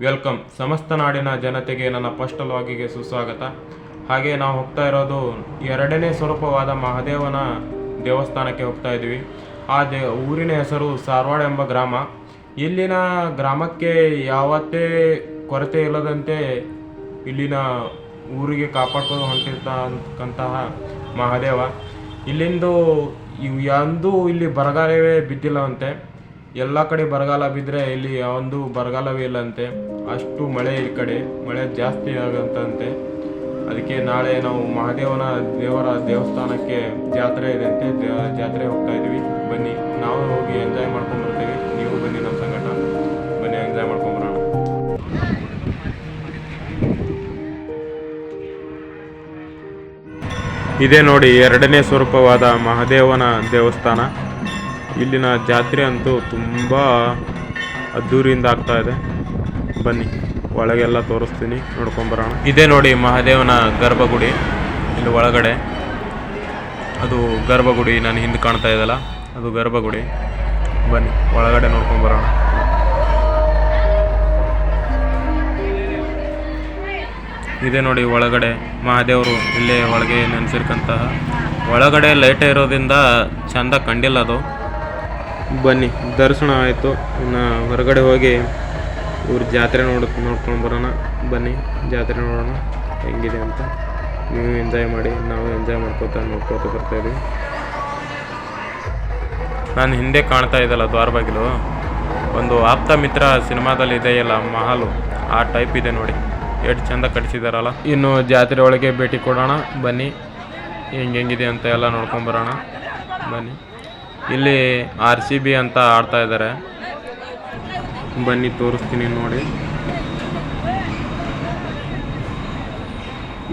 Welcome. ಸಮಸ್ತ ನಾಡಿನ ಜನತೆಗೆ ನನ್ನ ಫಸ್ಟ್ ಲಾಗಿಗೆ ಸುಸ್ವಾಗತ. ಹಾಗೆ ನಾವು ಹೋಗ್ತಾ ಇರೋದು ಎರಡನೇ ಸ್ವರೂಪವಾದ ಮಹಾದೇವನ ದೇವಸ್ಥಾನಕ್ಕೆ ಹೋಗ್ತಾ ಇದ್ದೀವಿ. ಆ ದೇ, ಊರಿನ ಹೆಸರು ಸಾರವಾಡ ಎಂಬ ಗ್ರಾಮ. ಇಲ್ಲಿನ ಗ್ರಾಮಕ್ಕೆ ಯಾವತ್ತೇ ಕೊರತೆ ಇಲ್ಲದಂತೆ ಇಲ್ಲಿನ ಊರಿಗೆ ಕಾಪಾಡ್ಕೊಂಡು ಹೊಂಟಿರ್ತಕ್ಕಂತಹ ಮಹಾದೇವ. ಇಲ್ಲಿಂದು, ಇವು, ಎಂದೂ ಇಲ್ಲಿ ಬರಗಾಲವೇ ಬಿದ್ದಿಲ್ಲವಂತೆ. ಎಲ್ಲ ಕಡೆ ಬರಗಾಲ ಬಿದ್ದರೆ ಇಲ್ಲಿ ಒಂದು ಬರಗಾಲವೇ ಇಲ್ಲಂತೆ. ಅಷ್ಟು ಮಳೆ ಈ ಕಡೆ. ಮಳೆ ಜಾಸ್ತಿ ಆಗಂತಂತೆ. ಅದಕ್ಕೆ ನಾಳೆ ನಾವು ಮಹಾದೇವನ ದೇವರ ದೇವಸ್ಥಾನಕ್ಕೆ ಜಾತ್ರೆ ಇದೆ ಅಂತೆ. ಜಾತ್ರೆ ಹೋಗ್ತಾ ಇದ್ದೀವಿ. ಬನ್ನಿ. ನಾವು ಹೋಗಿ ಎಂಜಾಯ್ ಮಾಡ್ಕೊಂಡು ಬರ್ತೀವಿ. ನೀವು ಬನ್ನಿ ನಮ್ಮ ಸಂಗಟ ಬನ್ನಿ ಎಂಜಾಯ್ ಮಾಡ್ಕೊಂಡು ಬರೋಣ. ಇದೇ ನೋಡಿ ಎರಡನೇ ಸ್ವರೂಪವಾದ ಮಹಾದೇವನ ದೇವಸ್ಥಾನ. ಇಲ್ಲಿನ ಜಾತ್ರೆ ಅಂತೂ ತುಂಬ ಅದ್ದೂರಿಯಿಂದ ಆಗ್ತಾ ಇದೆ. ಬನ್ನಿ, ಒಳಗೆಲ್ಲ ತೋರಿಸ್ತೀನಿ ನೋಡ್ಕೊಂಬರೋಣ ಇದೇ ನೋಡಿ ಮಹಾದೇವನ ಗರ್ಭಗುಡಿ, ಇಲ್ಲಿ ಒಳಗಡೆ. ಅದು ಗರ್ಭಗುಡಿ ನಾನು ಹಿಂದೆ ಕಾಣ್ತಾ ಇದೆಯಲ್ಲ ಅದು ಗರ್ಭಗುಡಿ. ಬನ್ನಿ, ಒಳಗಡೆ ನೋಡ್ಕೊಂಬರೋಣ ಇದೆ ನೋಡಿ ಒಳಗಡೆ, ಮಹಾದೇವರು ಇಲ್ಲೇ ಒಳಗೆ ನೆನೆಸಿರ್ಕಂತಹ. ಒಳಗಡೆ ಲೈಟ್ ಇರೋದ್ರಿಂದ ಚಂದ ಕಂಡಿಲ್ಲ ಅದು. ಬನ್ನಿ ದರ್ಶನ ಆಯಿತು. ಇನ್ನು ಹೊರಗಡೆ ಹೋಗಿ ಊರು ಜಾತ್ರೆ ನೋಡ್ ನೋಡ್ಕೊಂಡು ಬರೋಣ. ಬನ್ನಿ ಜಾತ್ರೆ ನೋಡೋಣ. ಹೆಂಗಿದೆ ಅಂತ. ನೀವು ಎಂಜಾಯ್ ಮಾಡಿ ನಾವು ಎಂಜಾಯ್ ಮಾಡ್ಕೋತಾ ನೋಡ್ಕೋತಾ ಬರ್ತಾಯಿದ್ವಿ ನಾನು ಹಿಂದೆ ಕಾಣ್ತಾ ಇದ್ದಲ್ಲ ದ್ವಾರಬಾಗಿಲು ಒಂದು ಆಪ್ತ ಮಿತ್ರ ಸಿನಿಮಾದಲ್ಲಿ ಇದೆಯಲ್ಲ ಮಹಾಲು. ಆ ಟೈಪ್ ಇದೆ ನೋಡಿ. ಎಷ್ಟು ಚಂದ ಕಟ್ಸಿದಾರಲ್ಲ. ಇನ್ನು ಜಾತ್ರೆ ಒಳಗೆ ಭೇಟಿ ಕೊಡೋಣ. ಬನ್ನಿ ಹೆಂಗೆ ಹೆಂಗಿದೆ ಅಂತ ಎಲ್ಲ ನೋಡ್ಕೊಂಬರೋಣ ಬನ್ನಿ. ಇಲ್ಲಿ ಆರ್ ಸಿ ಬಿ ಅಂತ ಆಡ್ತಾ ಇದ್ದಾರೆ. ಬನ್ನಿ ತೋರಿಸ್ತೀನಿ ನೋಡಿ.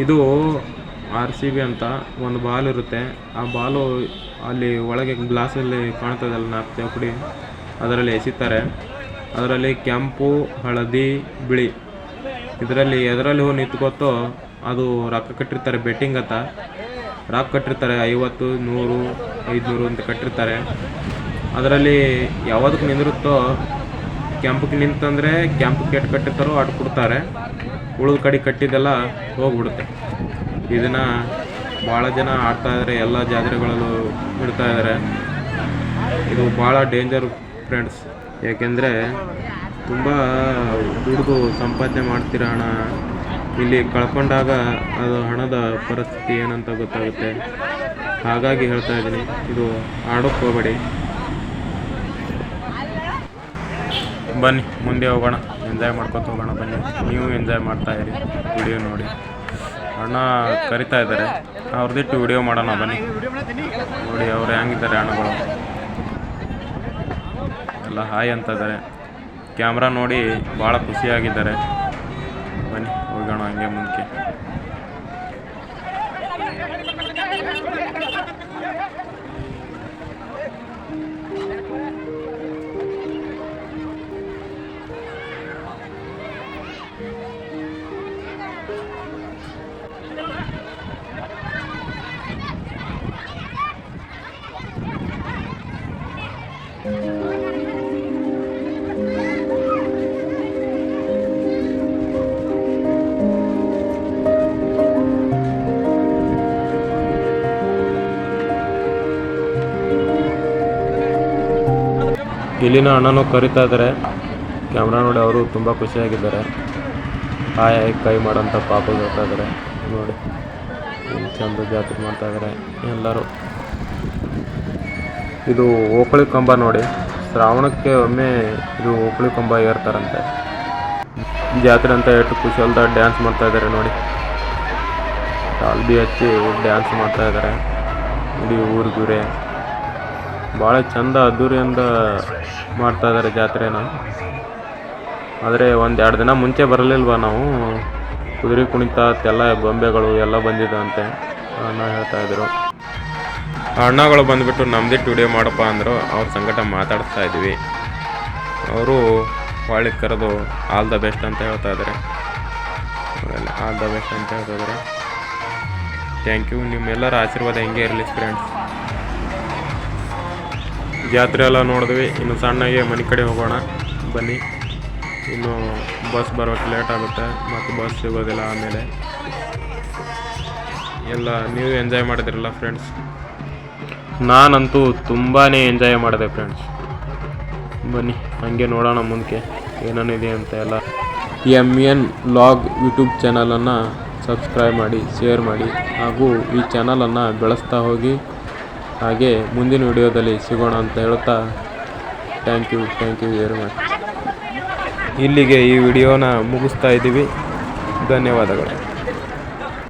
ಇದು ಆರ್ ಸಿ ಬಿ ಅಂತ ಒಂದು ಬಾಲ್ ಇರುತ್ತೆ. ಆ ಬಾಲು ಅಲ್ಲಿ ಒಳಗೆ ಗ್ಲಾಸಲ್ಲಿ ಕಾಣ್ತದಲ್ಲ ನಾಲ್ಕು ಚೌಕಡಿ? ಅದರಲ್ಲಿ ಎಸಿತಾರೆ. ಅದರಲ್ಲಿ ಕೆಂಪು, ಹಳದಿ, ಬಿಳಿ. ಇದರಲ್ಲಿ ಎದರಲ್ಲಿ ಹೋಗಿ ನಿಂತ್ಕೊತೋ ಅದು ರೊಕ್ಕ ಕಟ್ಟಿರ್ತಾರೆ ಬೆಟ್ಟಿಂಗ್ ಅಂತ. ರೊಕ್ಕ ಕಟ್ಟಿರ್ತಾರೆ, ಐವತ್ತು, ನೂರು, ಐದುನೂರು ಅಂತ ಕಟ್ಟಿರ್ತಾರೆ. ಅದರಲ್ಲಿ ಯಾವುದಕ್ಕೆ ನಿಂದಿರುತ್ತೋ ಕೆಂಪಕ್ಕೆ ನಿಂತಂದರೆ ಕೆಂಪಕ್ಕೆ ಕೆಟ್ಟು ಕಟ್ಟಿರ್ತಾರೋ ಅಟ್ ಕೊಡ್ತಾರೆ. ಉಳಿದ ಕಡೆ ಕಟ್ಟಿದ್ದೆಲ್ಲ ಹೋಗ್ಬಿಡುತ್ತೆ. ಇದನ್ನು ಭಾಳ ಜನ ಆಡ್ತಾ ಇದ್ದಾರೆ ಎಲ್ಲ ಜಾತ್ರೆಗಳಲ್ಲೂ ಇಡ್ತಾ ಇದ್ದಾರೆ ಇದು ಭಾಳ ಡೇಂಜರ್ ಫ್ರೆಂಡ್ಸ್ ಯಾಕೆಂದರೆ ತುಂಬ ದುಡ್ಡು ಸಂಪಾದನೆ ಮಾಡ್ತೀರ ಹಣ ಇಲ್ಲಿ ಕಳ್ಕೊಂಡಾಗ ಅದು ಹಣದ ಪರಿಸ್ಥಿತಿ ಏನಂತ ಗೊತ್ತಾಗುತ್ತೆ. ಹಾಗಾಗಿ ಹೇಳ್ತಾ ಇದ್ದೀನಿ, ಇದು ಆಡೋಕ್ಕೆ ಹೋಗಬೇಡಿ. ಬನ್ನಿ, ಮುಂದೆ ಹೋಗೋಣ. ಎಂಜಾಯ್ ಮಾಡ್ಕೊತ ಹೋಗೋಣ, ಬನ್ನಿ. ನೀವು ಎಂಜಾಯ್ ಮಾಡ್ತಾ ಇರಿ, ವಿಡಿಯೋ ನೋಡಿ. ಅಣ್ಣ ಕರಿತಾ ಇದ್ದಾರೆ. ಅವ್ರದಿಟ್ಟು ವಿಡಿಯೋ ಮಾಡೋಣ, ಬನ್ನಿ. ನೋಡಿ, ಅವ್ರು ಹೆಂಗಿದ್ದಾರೆ ಅಣ್ಣಗಳು. ಎಲ್ಲ ಹಾಯ್ ಅಂತ ಇದ್ದಾರೆ. ಕ್ಯಾಮ್ರಾ ನೋಡಿ ಭಾಳ ಖುಷಿಯಾಗಿದ್ದಾರೆ. Thank you. ಇಲ್ಲಿನ ಅಣ್ಣನೂ ಕರಿತಾ ಇದ್ದಾರೆ ಕ್ಯಾಮ್ರಾ ನೋಡಿ ಅವರು ತುಂಬ ಖುಷಿಯಾಗಿದ್ದಾರೆ. ಹಾಯ್ ಹಾಯ್, ಕೈ ಮಾಡೋಂಥ ಪಾಪ ಹೇಳ್ತಾ ಇದ್ದಾರೆ ನೋಡಿ ಚಂದ ಜಾತ್ರೆ ಮಾಡ್ತಾ ಇದ್ದಾರೆ ಎಲ್ಲರೂ. ಇದು ಓಕಳಿ ಕಂಬ ನೋಡಿ. ಶ್ರಾವಣಕ್ಕೆ ಒಮ್ಮೆ ಇದು ಓಕಳಿ ಕಂಬ ಏರ್ತಾರಂತೆ. ಜಾತ್ರೆ ಅಂತ ಎಷ್ಟು ಖುಷಿಯಲ್ದ ಡ್ಯಾನ್ಸ್ ಮಾಡ್ತಾ ಇದ್ದಾರೆ ನೋಡಿ. ತಾಲ್ಬಿ ಹಚ್ಚಿ ಡ್ಯಾನ್ಸ್ ಮಾಡ್ತಾ ಇದ್ದಾರೆ ಇಡೀ ಊರಿಗೂರೇ ಭಾಳ ಚಂದ ಅದ್ದೂರಿಯಿಂದ ಮಾಡ್ತಾ ಇದ್ದಾರೆ ಜಾತ್ರೆನ. ಆದರೆ ಒಂದು ಎರಡು ದಿನ ಮುಂಚೆ ಬರಲಿಲ್ವ ನಾವು? ಕುದುರೆ ಕುಣಿತ ಎಲ್ಲ ಗೊಂಬೆಗಳು ಎಲ್ಲ ಬಂದಿದೆ ಅಣ್ಣ ಹೇಳ್ತಾ ಇದ್ರು. ಅಣ್ಣಗಳು ಬಂದುಬಿಟ್ಟು ನಮ್ದೇ ವಿಡಿಯೋ ಮಾಡಪ್ಪ ಅಂದರು. ಅವ್ರ ಸಂಕಟ ಮಾತಾಡ್ತಾ ಇದ್ವಿ. ಅವರು ಹೊಳ್ಳಿ ಕರೆದು ಆಲ್ ದ ಬೆಸ್ಟ್ ಅಂತ ಹೇಳ್ತಾ ಇದ್ದಾರೆ ಆಲ್ ದ ಬೆಸ್ಟ್ ಅಂತ ಹೇಳ್ತಾ ಇದ್ದಾರೆ ಥ್ಯಾಂಕ್ ಯು. ನಿಮ್ಮೆಲ್ಲರ ಆಶೀರ್ವಾದ ಹೆಂಗೆ ಇರಲಿ ಫ್ರೆಂಡ್ಸ್? ಜಾತ್ರೆ ಎಲ್ಲ ನೋಡಿದ್ವಿ. ಇನ್ನು ಸಣ್ಣಗೆ ಮನೆ ಕಡೆ ಹೋಗೋಣ. ಬನ್ನಿ. ಇನ್ನು ಬಸ್ ಬರೋಕ್ಕೆ ಲೇಟ್ ಆಗುತ್ತೆ. ಮತ್ತು ಬಸ್ ಸಿಗೋದಿಲ್ಲ ಆಮೇಲೆ. ಎಲ್ಲ ನೀವು ಎಂಜಾಯ್ ಮಾಡಿದ್ರಲ್ಲ ಫ್ರೆಂಡ್ಸ್ ನಾನಂತೂ ತುಂಬಾ ಎಂಜಾಯ್ ಮಾಡಿದೆ ಫ್ರೆಂಡ್ಸ್ ಬನ್ನಿ, ಹಂಗೆ ನೋಡೋಣ ಮುಂದಕ್ಕೆ ಏನೇನಿದೆ ಅಂತ ಎಲ್ಲ. ಎಂ ಎನ್ ಲಾಗ್ ಯೂಟ್ಯೂಬ್ ಚಾನಲನ್ನು ಸಬ್ಸ್ಕ್ರೈಬ್ ಮಾಡಿ ಶೇರ್ ಮಾಡಿ. ಹಾಗೂ ಈ ಚಾನಲನ್ನು ಬೆಳೆಸ್ತಾ ಹೋಗಿ. ಹಾಗೆ ಮುಂದಿನ ವಿಡಿಯೋದಲ್ಲಿ ಸಿಗೋಣ ಅಂತ ಹೇಳ್ತಾ thank you thank you very much ಇಲ್ಲಿಗೆ ಈ ವಿಡಿಯೋನ ಮುಗಿಸ್ತಾ ಇದ್ದೀವಿ. ಧನ್ಯವಾದಗಳು.